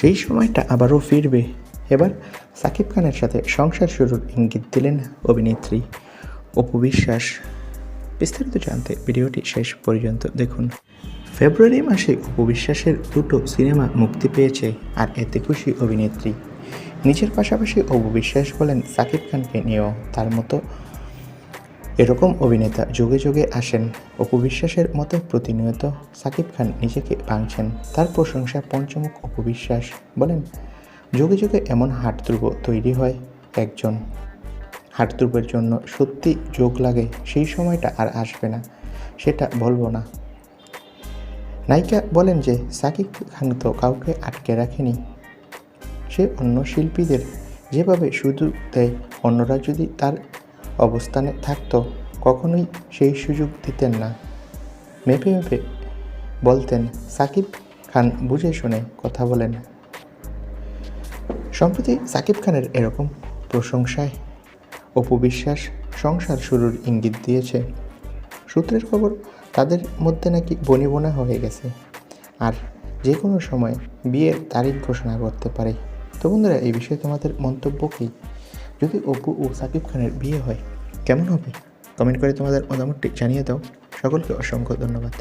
সেই সময়টা আবারও ফিরবে। এবার সাকিব খানের সাথে সংসার শুরুর ইঙ্গিত দিলেন অভিনেত্রী অপু বিশ্বাস। বিস্তারিত জানতে ভিডিওটি শেষ পর্যন্ত দেখুন। ফেব্রুয়ারি মাসে অপু বিশ্বাসের দুটো সিনেমা মুক্তি পেয়েছে আর এতে খুশি অভিনেত্রী। নিজের পাশাপাশি অপু বিশ্বাস বলেন, সাকিব খানকে নিয়েও তার মতো এরকম অভিনেতা যুগে যুগে আসেন অপু বিশ্বাসের মতো প্রতিনিয়ত সাকিব খান নিজেকে ভাঙছেন। তার প্রশংসা পঞ্চমুখ অপু বিশ্বাস বলেন, যুগে যুগে এমন হাটদুর্ব তৈরি হয় একজন। হাটদুর্বের জন্য সত্যি যোগ লাগে, সেই সময়টা আর আসবে না, সেটা বলব না। নায়িকা বলেন যে, সাকিব খান তো কাউকে আটকে রাখেনি। সে অন্য শিল্পীদের যেভাবে সুযোগ দেয়, অন্যরা যদি তার অবস্থানে থাকতো, কখনোই সেই সুযোগ দিতেন না। মেপে মেপে বলতেন, সাকিব খান বুঝে শুনে কথা বলেন। সম্প্রতি সাকিব খানের এরকম প্রশংসায় অপু বিশ্বাস সংসার শুরুর ইঙ্গিত দিয়েছে। সূত্রের খবর, তাদের মধ্যে নাকি বনিবনা হয়ে গেছে। আর যে কোনো সময় বিয়ের তারিখ ঘোষণা করতে পারে। তো বন্ধুরা, এই বিষয়ে তোমাদের মন্তব্য কী? যদি অপু ও সাকিব খানের বিয়ে হয়, কেমন হবে? কমেন্ট করে তোমাদের মতামতটি জানিয়ে দাও। সকলকে অসংখ্য ধন্যবাদ।